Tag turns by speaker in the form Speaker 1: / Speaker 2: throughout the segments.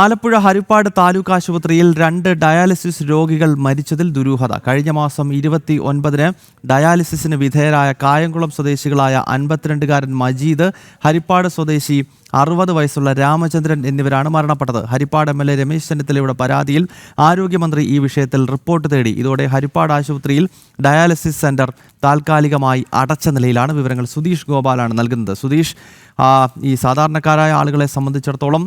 Speaker 1: ആലപ്പുഴ ഹരിപ്പാട് താലൂക്ക് ആശുപത്രിയിൽ രണ്ട് ഡയാലിസിസ് രോഗികൾ മരിച്ചതിൽ ദുരൂഹത. കഴിഞ്ഞ മാസം ഇരുപത്തി ഒൻപതിന് ഡയാലിസിസിന് വിധേയരായ കായംകുളം സ്വദേശികളായ അൻപത്തിരണ്ടുകാരൻ മജീദ് ഹരിപ്പാട് സ്വദേശി അറുപത് വയസ്സുള്ള രാമചന്ദ്രൻ എന്നിവരാണ് മരണപ്പെട്ടത്. Haripad M L A Ramesh ചെന്നിത്തലയുടെ പരാതിയിൽ ആരോഗ്യമന്ത്രി ഈ വിഷയത്തിൽ റിപ്പോർട്ട് തേടി. ഇതോടെ ഹരിപ്പാട് ആശുപത്രിയിൽ ഡയാലിസിസ് സെന്റർ താൽക്കാലികമായി അടച്ച നിലയിലാണ്. വിവരങ്ങൾ സുധീഷ് ഗോപാലാണ് നൽകുന്നത്. സുധീഷ് ഈ സാധാരണക്കാരായ ആളുകളെ സംബന്ധിച്ചിടത്തോളം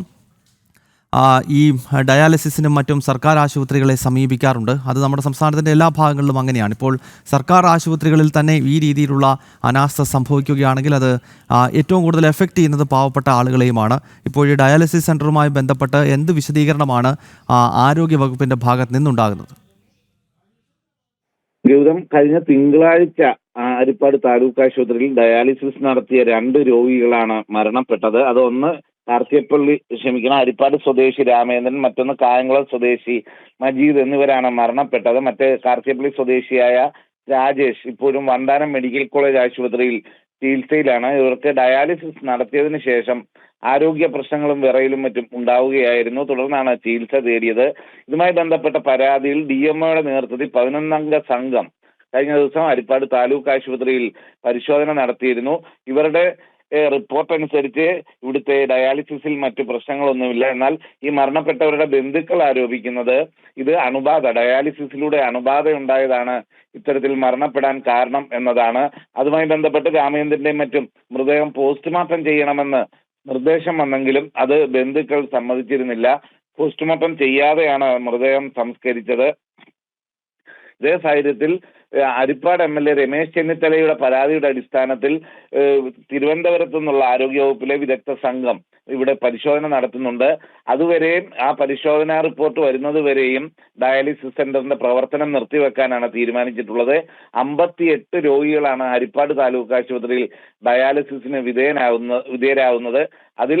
Speaker 1: ഈ ഡയാലിസിസിനും മറ്റും സർക്കാർ ആശുപത്രികളെ സമീപിക്കാറുണ്ട്. അത് നമ്മുടെ സംസ്ഥാനത്തിന്റെ എല്ലാ ഭാഗങ്ങളിലും അങ്ങനെയാണ്. ഇപ്പോൾ സർക്കാർ ആശുപത്രികളിൽ തന്നെ ഈ രീതിയിലുള്ള അനാസ്ഥ സംഭവിക്കുകയാണെങ്കിൽ അത് ഏറ്റവും കൂടുതൽ എഫക്റ്റ് ചെയ്യുന്നത് പാവപ്പെട്ട ആളുകളെയുമാണ്. ഇപ്പോൾ ഈ ഡയാലിസിസ് സെന്ററുമായി ബന്ധപ്പെട്ട് എന്ത് വിശദീകരണമാണ് ആരോഗ്യ വകുപ്പിന്റെ ഭാഗത്ത് നിന്നുണ്ടാകുന്നത്?
Speaker 2: ഗൗതം കഴിഞ്ഞ തിങ്കളാഴ്ച ഹരിപ്പാട് താലൂക്ക് ആശുപത്രിയിൽ ഡയാലിസിസ് നടത്തിയ രണ്ട് രോഗികളാണ് മരണപ്പെട്ടത്. അതൊന്ന് കാർത്തിയപ്പള്ളി ക്ഷമിക്കണം. അരിപ്പാട് സ്വദേശി രാമേന്ദ്രൻ മറ്റൊന്ന് കായംകുളം സ്വദേശി മജീദ് എന്നിവരാണ് മരണപ്പെട്ടത്. മറ്റേ കാർത്തിയപ്പള്ളി സ്വദേശിയായ രാജേഷ് ഇപ്പോഴും വണ്ടാനം മെഡിക്കൽ കോളേജ് ആശുപത്രിയിൽ ചികിത്സയിലാണ്. ഇവർക്ക് ഡയാലിസിസ് നടത്തിയതിനു ശേഷം ആരോഗ്യ പ്രശ്നങ്ങളും വിറയിലും മറ്റും ഉണ്ടാവുകയായിരുന്നു. തുടർന്നാണ് ചികിത്സ തേടിയത്. ഇതുമായി ബന്ധപ്പെട്ട പരാതിയിൽ ഡി എം ഒയുടെ നേതൃത്വത്തിൽ പതിനൊന്നംഗ സംഘം കഴിഞ്ഞ ദിവസം അരിപ്പാട് താലൂക്ക് ആശുപത്രിയിൽ പരിശോധന നടത്തിയിരുന്നു. ഇവരുടെ റിപ്പോർട്ട് അനുസരിച്ച് ഇവിടുത്തെ ഡയാലിസിസിൽ മറ്റു പ്രശ്നങ്ങളൊന്നുമില്ല. എന്നാൽ ഈ മരണപ്പെട്ടവരുടെ ബന്ധുക്കൾ ആരോപിക്കുന്നത് ഇത് അണുബാധ ഡയാലിസിസിലൂടെ അണുബാധ ഉണ്ടായതാണ് ഇത്തരത്തിൽ മരണപ്പെടാൻ കാരണം എന്നതാണ്. അതുമായി ബന്ധപ്പെട്ട് രാമചന്ദ്രന്റെയും മറ്റും മൃതദേഹം പോസ്റ്റ്മോർട്ടം ചെയ്യണമെന്ന് നിർദ്ദേശം വന്നെങ്കിലും അത് ബന്ധുക്കൾ സമ്മതിച്ചിരുന്നില്ല. പോസ്റ്റ്മോർട്ടം ചെയ്യാതെയാണ് മൃതദേഹം സംസ്കരിച്ചത്. ഇതേ സാഹചര്യത്തിൽ Haripad M L A Ramesh ചെന്നിത്തലയുടെ പരാതിയുടെ അടിസ്ഥാനത്തിൽ തിരുവനന്തപുരത്തു നിന്നുള്ള ആരോഗ്യവകുപ്പിലെ വിദഗ്ധ സംഘം ഇവിടെ പരിശോധന നടത്തുന്നുണ്ട്. അതുവരെയും ആ പരിശോധനാ റിപ്പോർട്ട് വരുന്നത് വരെയും ഡയാലിസിസ് സെന്ററിന്റെ പ്രവർത്തനം നിർത്തിവെക്കാനാണ് തീരുമാനിച്ചിട്ടുള്ളത്. അമ്പത്തിയെട്ട് രോഗികളാണ് ഹരിപ്പാട് താലൂക്ക് ആശുപത്രിയിൽ ഡയാലിസിസിന് വിധേയനാവുന്ന വിധേയരാകുന്നത് അതിൽ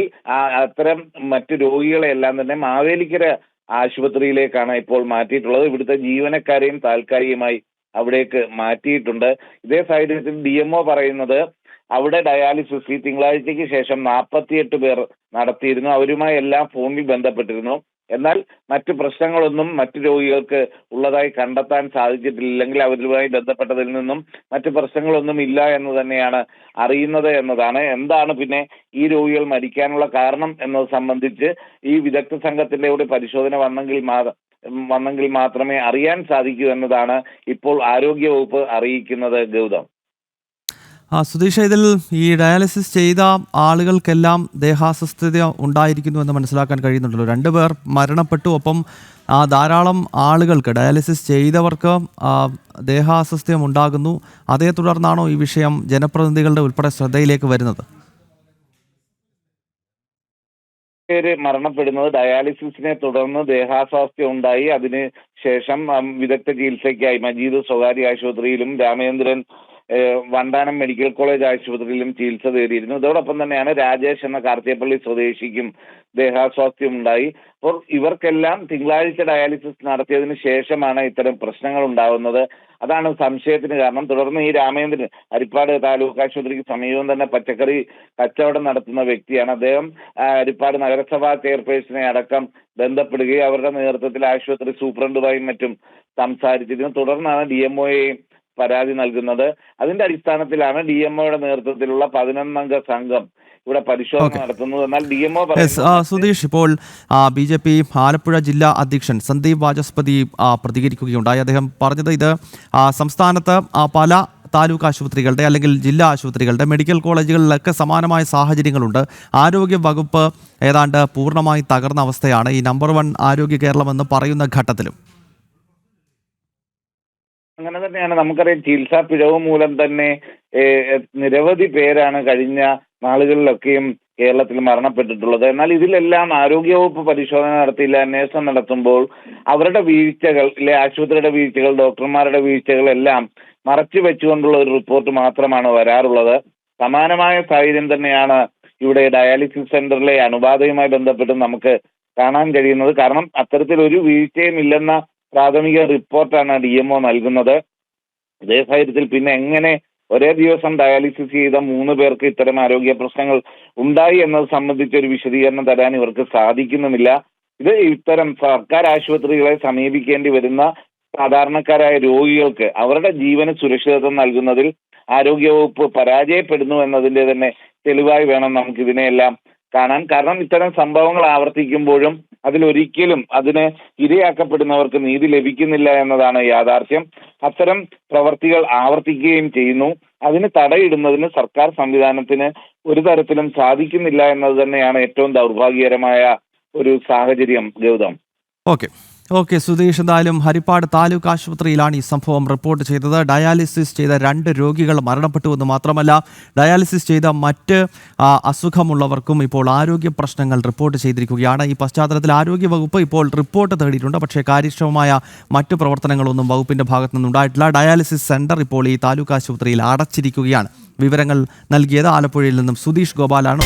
Speaker 2: അത്തരം മറ്റു രോഗികളെല്ലാം തന്നെ മാവേലിക്കര ആശുപത്രിയിലേക്കാണ് ഇപ്പോൾ മാറ്റിയിട്ടുള്ളത്. ഇവിടുത്തെ ജീവനക്കാരെയും താൽക്കാലികമായി അവിടേക്ക് മാറ്റിയിട്ടുണ്ട്. ഇതേ സാഹചര്യത്തിൽ ഡി എംഒ പറയുന്നത് അവിടെ ഡയാലിസിസ് ഈ തിങ്കളാഴ്ചയ്ക്ക് ശേഷം നാൽപ്പത്തിയെട്ട് പേർ നടത്തിയിരുന്നു. അവരുമായി എല്ലാം ഫോണിൽ ബന്ധപ്പെട്ടിരുന്നു. എന്നാൽ മറ്റു പ്രശ്നങ്ങളൊന്നും മറ്റു രോഗികൾക്ക് ഉള്ളതായി കണ്ടെത്താൻ സാധിച്ചിട്ടില്ലെങ്കിൽ അവരുമായി ബന്ധപ്പെട്ടതിൽ നിന്നും മറ്റു പ്രശ്നങ്ങളൊന്നും ഇല്ല എന്ന് തന്നെയാണ് അറിയുന്നത് എന്നതാണ്. എന്താണ് പിന്നെ ഈ രോഗികൾ മരിക്കാനുള്ള കാരണം എന്നത് സംബന്ധിച്ച് ഈ വിദഗ്ധ സംഘത്തിന്റെ കൂടി പരിശോധന വന്നെങ്കിൽ വന്നെങ്കിൽ മാത്രമേ അറിയാൻ സാധിക്കൂ എന്നതാണ് ഇപ്പോൾ ആരോഗ്യവകുപ്പ് അറിയിക്കുന്നത് ഗൗതം.
Speaker 1: ആ സുധീഷ് ഇതിൽ ഈ ഡയാലിസിസ് ചെയ്ത ആളുകൾക്കെല്ലാം ദേഹാസ്വസ്ഥത ഉണ്ടായിരിക്കുന്നു എന്ന് മനസ്സിലാക്കാൻ കഴിയുന്നുണ്ടല്ലോ. രണ്ടുപേർ മരണപ്പെട്ടു. ഒപ്പം ആ, ധാരാളം ആളുകൾക്ക് ഡയാലിസിസ് ചെയ്തവർക്ക് ദേഹാസ്വസ്ഥ്യം ഉണ്ടാകുന്നു അതേ തുടർന്നാണോ ഈ വിഷയം ജനപ്രതിനിധികളുടെ ഉൾപ്പെടെ ശ്രദ്ധയിലേക്ക് വരുന്നത്?
Speaker 2: പേര് മരണപ്പെടുന്നത്. ഡയാലിസിസിനെ തുടർന്ന് ദേഹാസ്വാസ്ഥ്യം ഉണ്ടായി. അതിന് ശേഷം വിദഗ്ധ ചികിത്സയ്ക്കായി മജീദ് സ്വകാര്യ ആശുപത്രിയിലും രാമേന്ദ്രൻ ഏഹ്, വണ്ടാനം മെഡിക്കൽ കോളേജ് ആശുപത്രിയിലും ചികിത്സ തേടിയിരുന്നു. ഇതോടൊപ്പം തന്നെയാണ് രാജേഷ് എന്ന കാർത്തിയപ്പള്ളി സ്വദേശിക്കും ദേഹാസ്വാസ്ഥ്യം ഉണ്ടായി. അപ്പോൾ ഇവർക്കെല്ലാം തിങ്കളാഴ്ച ഡയാലിസിസ് നടത്തിയതിനു ശേഷമാണ് ഇത്തരം പ്രശ്നങ്ങൾ ഉണ്ടാകുന്നത് അതാണ് സംശയത്തിന് കാരണം. തുടർന്ന് ഈ രാമേന്ദ്രൻ അരിപ്പാട് താലൂക്ക് ആശുപത്രിക്ക് സമീപം തന്നെ പച്ചക്കറി കച്ചവടം നടത്തുന്ന വ്യക്തിയാണ്. അദ്ദേഹം അരിപ്പാട് നഗരസഭാ ചെയർപേഴ്സണെ അടക്കം ബന്ധപ്പെടുകയും അവരുടെ നേതൃത്വത്തിൽ ആശുപത്രി സൂപ്രണ്ടുമായും മറ്റും സംസാരിച്ചിരുന്നു. തുടർന്നാണ് ഡി എം പരാതി നൽകുന്നത്. അതിന്റെ അടിസ്ഥാനത്തിലാണ് ഡി എം ഒയുടെ നേതൃത്വത്തിലുള്ള പതിനൊന്നംഗ സംഘം ഇവിടെ പരിശോധന. നടത്തുന്നത്. എന്നാൽ ഡി എം ഒ
Speaker 1: സുധീഷ് ഇപ്പോൾ ബി ജെ പി ആലപ്പുഴ ജില്ലാ അധ്യക്ഷൻ സന്ദീപ് വാചസ്പതി പ്രതികരിക്കുകയുണ്ടായി. അദ്ദേഹം പറഞ്ഞത് ഇത് സംസ്ഥാനത്ത് പല താലൂക്ക് ആശുപത്രികളുടെ അല്ലെങ്കിൽ ജില്ലാ ആശുപത്രികളുടെ മെഡിക്കൽ കോളേജുകളിലൊക്കെ സമാനമായ സാഹചര്യങ്ങളുണ്ട്. ആരോഗ്യ വകുപ്പ് ഏതാണ്ട് പൂർണമായി തകർന്ന അവസ്ഥയാണ് ഈ നമ്പർ വൺ ആരോഗ്യ കേരളം എന്ന് പറയുന്ന ഘട്ടത്തിലും.
Speaker 2: അങ്ങനെ തന്നെയാണ് നമുക്കറിയാം ചികിത്സാ പിഴവ് മൂലം തന്നെ നിരവധി പേരാണ് കഴിഞ്ഞ നാളുകളിലൊക്കെയും കേരളത്തിൽ മരണപ്പെട്ടിട്ടുള്ളത്. എന്നാൽ ഇതിലെല്ലാം ആരോഗ്യവകുപ്പ് പരിശോധന നടത്തിയില്ല അന്വേഷണം നടത്തുമ്പോൾ അവരുടെ വീഴ്ചകൾ ഇല്ലെ ആശുപത്രിയുടെ വീഴ്ചകൾ ഡോക്ടർമാരുടെ വീഴ്ചകൾ എല്ലാം മറച്ചു വെച്ചുകൊണ്ടുള്ള ഒരു റിപ്പോർട്ട് മാത്രമാണ് വരാറുള്ളത്. സമാനമായ സാഹചര്യം തന്നെയാണ് ഇവിടെ ഡയാലിസിസ് സെന്ററിലെ അണുബാധയുമായി ബന്ധപ്പെട്ട് നമുക്ക് കാണാൻ കഴിയുന്നത്. കാരണം അത്തരത്തിൽ ഒരു വീഴ്ചയും ഇല്ലെന്ന പ്രാഥമിക റിപ്പോർട്ടാണ് ഡി എം ഒ നൽകുന്നത്. അതേ സാഹചര്യത്തിൽ പിന്നെ എങ്ങനെ ഒരേ ദിവസം ഡയാലിസിസ് ചെയ്ത മൂന്ന് പേർക്ക് ഇത്തരം ആരോഗ്യ പ്രശ്നങ്ങൾ ഉണ്ടായി എന്നത് സംബന്ധിച്ച് ഒരു വിശദീകരണം തരാൻ ഇവർക്ക് സാധിക്കുന്നുമില്ല. ഇത് ഇത്തരം സർക്കാർ ആശുപത്രികളെ സമീപിക്കേണ്ടി വരുന്ന സാധാരണക്കാരായ രോഗികൾക്ക് അവരുടെ ജീവന് സുരക്ഷിതത്വം നൽകുന്നതിൽ ആരോഗ്യവകുപ്പ് പരാജയപ്പെടുന്നു എന്നതിന്റെ തന്നെ തെളിവായി വേണം നമുക്ക് ഇതിനെയെല്ലാം കാണാൻ കാരണം ഇത്തരം സംഭവങ്ങൾ ആവർത്തിക്കുമ്പോഴും അതിലൊരിക്കലും അതിന് ഇരയാക്കപ്പെടുന്നവർക്ക് നീതി ലഭിക്കുന്നില്ല എന്നതാണ് യാഥാർത്ഥ്യം. അത്തരം പ്രവർത്തികൾ ആവർത്തിക്കുകയും ചെയ്യുന്നു. അതിന് തടയിടുന്നതിന് സർക്കാർ സംവിധാനത്തിന് ഒരു തരത്തിലും സാധിക്കുന്നില്ല എന്നത് തന്നെയാണ് ഏറ്റവും ദൗർഭാഗ്യകരമായ ഒരു സാഹചര്യം ഗൗതം.
Speaker 1: ഓക്കെ. ഓക്കെ സുധീഷ് എന്തായാലും ഹരിപ്പാട് താലൂക്ക് ആശുപത്രിയിലാണ് ഈ സംഭവം റിപ്പോർട്ട് ചെയ്തത്. ഡയാലിസിസ് ചെയ്ത രണ്ട് രോഗികൾ മരണപ്പെട്ടു എന്ന് മാത്രമല്ല ഡയാലിസിസ് ചെയ്ത മറ്റ് അസുഖമുള്ളവർക്കും ഇപ്പോൾ ആരോഗ്യ പ്രശ്നങ്ങൾ റിപ്പോർട്ട് ചെയ്തിരിക്കുകയാണ്. ഈ പശ്ചാത്തലത്തിൽ ആരോഗ്യ വകുപ്പ് ഇപ്പോൾ റിപ്പോർട്ട് തേടിയിട്ടുണ്ട്. പക്ഷേ കാര്യക്ഷമമായ മറ്റു പ്രവർത്തനങ്ങളൊന്നും വകുപ്പിന്റെ ഭാഗത്തു നിന്നുണ്ടായിട്ടില്ല. ഡയാലിസിസ് സെന്റർ ഇപ്പോൾ ഈ താലൂക്ക് ആശുപത്രിയിൽ അടച്ചിരിക്കുകയാണ്. വിവരങ്ങൾ നൽകിയത് ആലപ്പുഴയിൽ നിന്നും സുധീഷ് ഗോപാലാണ്.